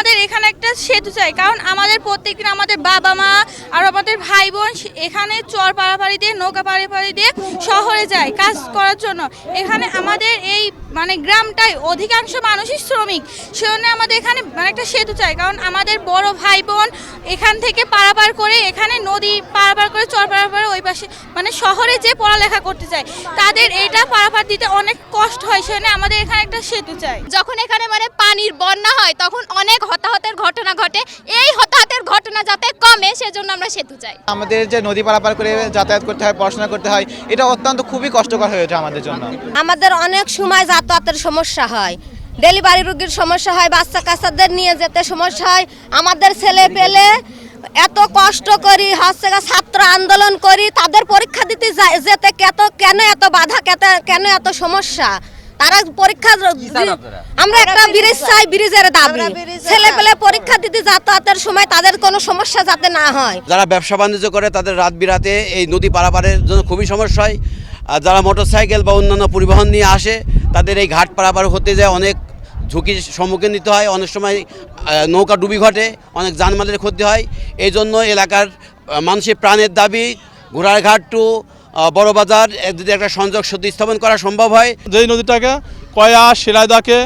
আমাদের এখানে একটা সেতু চাই, কারণ আমাদের প্রত্যেকদিন আমাদের বাবা মা আর আমাদের ভাই বোন এখানে চর পাড়াপাড়ি দিয়ে, নৌকা পাড়াপাড়ি দিয়ে শহরে যায় কাজ করার জন্য। এখানে আমাদের এই মানে গ্রামটাই অধিকাংশ মানুষই শ্রমিক। সেজন্য আমাদের এখানে মানে একটা সেতু চাই, কারণ আমাদের বড় ভাই বোন এখান থেকে পারাপার করে, এখানে নদী পারাপার করে, চর পারাপার ওই পাশে মানে শহরে যে পড়ালেখা করতে চায়, তাদের এটা পারাপার দিতে অনেক কষ্ট হয়, সেজন্য আমাদের এখানে একটা সেতু চাই। যখন এখানে মানে পানির বন্যা হয় তখন অনেক হতাহতের ঘটনা ঘটে। এই হতাহতের ঘটনা যাতে কমে সেজন্য আমরা সেতু চাই আমাদের যে নদী পারাপার করে যাতায়াত করতে হয় পড়াশোনা করতে হয় এটা অত্যন্ত খুবই কষ্টকর হয়ে ওঠে আমাদের জন্য। আমাদের অনেক সময় যাতায়াতের সমস্যা হয়। ডেলিভারি রোগীর সমস্যা হয় বাচ্চা কাচ্চাদের নিয়ে যেতে সমস্যা হয়। আমাদের ছেলে পেলে এত কষ্ট করি হচ্ছে ছাত্র আন্দোলন করি তাদের পরীক্ষা দিতে যায়- যেতে কেত কেন এত বাধা কেত- কেন এত সমস্যা? তারা পরীক্ষা আমরা একটা ব্রিজ চাই ব্রিজের দাবি। ছেলে পেলে পরীক্ষা দিতে যাতায়াতের সময় তাদের কোনো সমস্যা যাতে না হয়। যারা ব্যবসা বাণিজ্য করে তাদের রাত বিরাতে এই নদী পারাপারের জন্য খুবই সমস্যা হয়। আর যারা মোটরসাইকেল বা অন্যান্য পরিবহন নিয়ে আসে তাদের এই ঘাট পারাপার হতে যায় অনেক ঝুঁকির সম্মুখীন নিতে হয়। অনেক সময় নৌকা ডুবি ঘটে অনেক জানমালের ক্ষতি হয়। এই জন্য এলাকার মানুষের প্রাণের দাবি ঘোড়ারঘাট টু আহ, বড়বাজার যদি একটা সংযোগ সত্যি স্থাপন করা সম্ভব হয়। যেই নদীটাকে কয়া শিলাইদাকে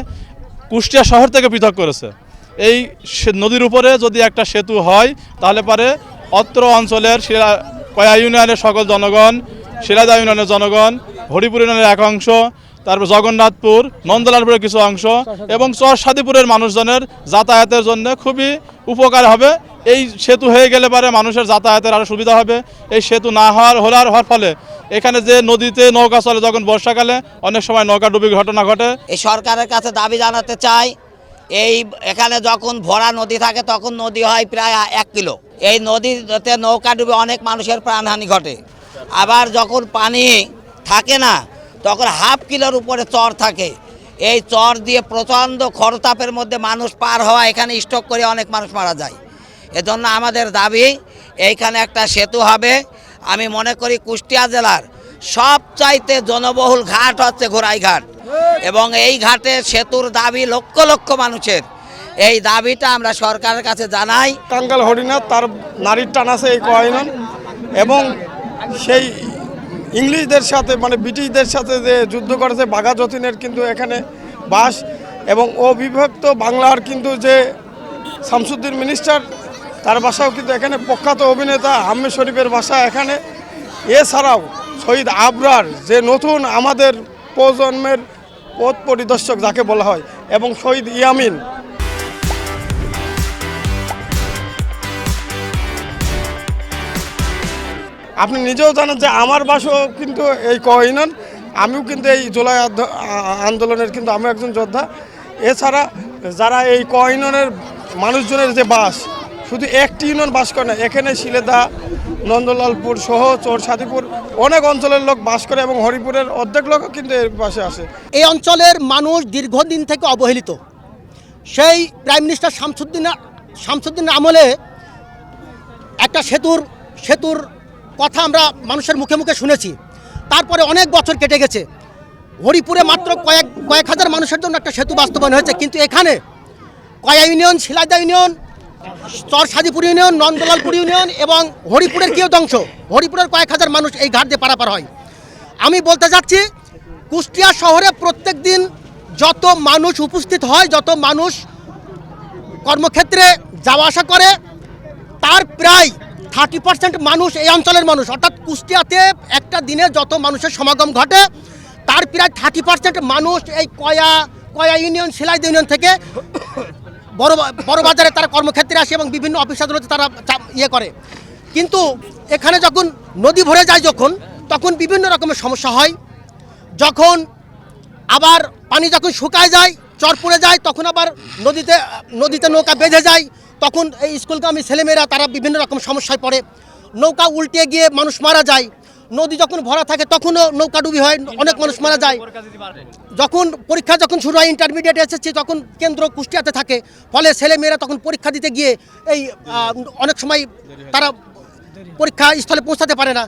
কুষ্টিয়া শহর থেকে পৃথক করেছে। এই নদীর উপরে যদি একটা সেতু হয় তাহলে পারে অত্র অঞ্চলের শিলা কয়া ইউনিয়নের সকল জনগণ শিলাদা ইউনিয়নের জনগণ হরিপুর ইউনিয়নের এক অংশ তারপর জগন্নাথপুর, নন্দলালপুরের কিছু অংশ এবং চর সাদিপুরের মানুষজনের যাতায়াতের জন্য খুবই উপকার হবে। এই সেতু হয়ে গেলে পারে মানুষের যাতায়াতের আরও সুবিধা হবে। এই সেতু না হওয়ার হলার হওয়ার ফলে এখানে যে নদীতে নৌকা চলে যখন বর্ষাকালে, অনেক সময় নৌকা ডুবি ঘটনা ঘটে। এই সরকারের কাছে দাবি জানাতে চাই, এই এখানে যখন ভরা নদী থাকে, তখন নদী হয় প্রায় এক কিলো। এই নদীতে নৌকা ডুবে অনেক মানুষের প্রাণহানি ঘটে। আবার যখন পানি থাকে না তখন হাফ কিলোর উপরে চর থাকে। এই চর দিয়ে প্রচণ্ড খরতাপের মধ্যে মানুষ পার হওয়া, এখানে স্টক করে অনেক মানুষ মারা যায়। এজন্য আমাদের দাবি, এইখানে একটা সেতু হবে। আমি মনে করি কুষ্টিয়া জেলার সবচাইতে জনবহুল ঘাট হচ্ছে ঘোড়াই ঘাট এবং এই ঘাটে সেতুর দাবি লক্ষ লক্ষ মানুষের। এই দাবিটা আমরা সরকারের কাছে জানাই। কাঙ্গাল হরিনাথ, তার নারীর টান আছে এই কয়নন এবং সেই ইংলিশদের সাথে মানে ব্রিটিশদের সাথে যে যুদ্ধ করেছে বাঘা যতীনের কিন্তু এখানে বাস এবং অবিভক্ত বাংলার কিন্তু যে শামসুদ্দিন মিনিস্টার, তার বাসাও কিন্তু এখানে প্রখ্যাত অভিনেতা আহমেদ শরীফের বাসা এখানে। এছাড়াও শহীদ আবরার, যে নতুন আমাদের প্রজন্মের পথ পরিদর্শক যাকে বলা হয়, এবং শহীদ ইয়ামিন। আপনি নিজেও জানেন যে আমার বাসও কিন্তু এই কহিনন আমিও কিন্তু এই জুলাই আন্দোলনের কিন্তু আমি একজন যোদ্ধা। এছাড়া যারা এই কহিননের মানুষজনের যে বাস, শুধু একটি ইউনিয়ন বাস করে না, এখানে শিলেদা, নন্দলালপুর সহ চোরসাদিপুর অনেক অঞ্চলের লোক বাস করে এবং হরিপুরের অর্ধেক লোকও কিন্তু এর পাশে আসে। এই অঞ্চলের মানুষ দীর্ঘদিন থেকে অবহেলিত। সেই প্রাইম মিনিস্টার শামসুদ্দিন শামসুদ্দিন আমলে একটা সেতুর সেতুর কথা আমরা মানুষের মুখে মুখে শুনেছি। তারপরে অনেক বছর কেটে গেছে। হরিপুরে মাত্র কয়েক কয়েক হাজার মানুষের জন্য একটা সেতু বাস্তবায়ন হয়েছে। কিন্তু এখানে Koya union, Shilaidaha union Char Sadipur union, Nandalalpur union এবং হরিপুরের কিয়দংশ হরিপুরের কয়েক হাজার মানুষ এই ঘাট দিয়ে পারাপার হয়। আমি বলতে যাচ্ছি কুষ্টিয়া শহরে প্রত্যেক দিন যত মানুষ উপস্থিত হয়, যত মানুষ কর্মক্ষেত্রে যাওয়া আসা করে, তার প্রায় থার্টি পার্সেন্ট মানুষ এই অঞ্চলের মানুষ। অর্থাৎ কুষ্টিয়াতে একটা দিনে যত মানুষের সমাগম ঘটে, তার প্রায় থার্টি পার্সেন্ট মানুষ এই কয়া কয়া ইউনিয়ন, সিলাই ইউনিয়ন থেকে বড় বড় বাজারে তারা কর্মক্ষেত্রে আসে এবং বিভিন্ন অফিস আদালতে তারা ইয়ে করে। কিন্তু এখানে যখন নদী ভরে যায় যখন, তখন বিভিন্ন রকমের সমস্যা হয়। যখন আবার পানি যখন শুকায় যায়, চর পড়ে যায়, তখন আবার নদীতে নদীতে নৌকা বেঁধে যায় তখন এই স্কুলগামী ছেলেমেয়েরা তারা বিভিন্ন রকম সমস্যায় পড়ে। নৌকা উল্টে গিয়ে মানুষ মারা যায়। নদী যখন ভরা থাকে তখনও নৌকা ডুবি হয়, অনেক মানুষ মারা যায়। যখন পরীক্ষা যখন শুরু হয় ইন্টারমিডিয়েট এসেছে তখন কেন্দ্র কুষ্টিয়াতে থাকে, ফলে ছেলেমেয়েরা তখন পরীক্ষা দিতে গিয়ে এই অনেক সময় তারা পরীক্ষা স্থলে পৌঁছাতে পারে না।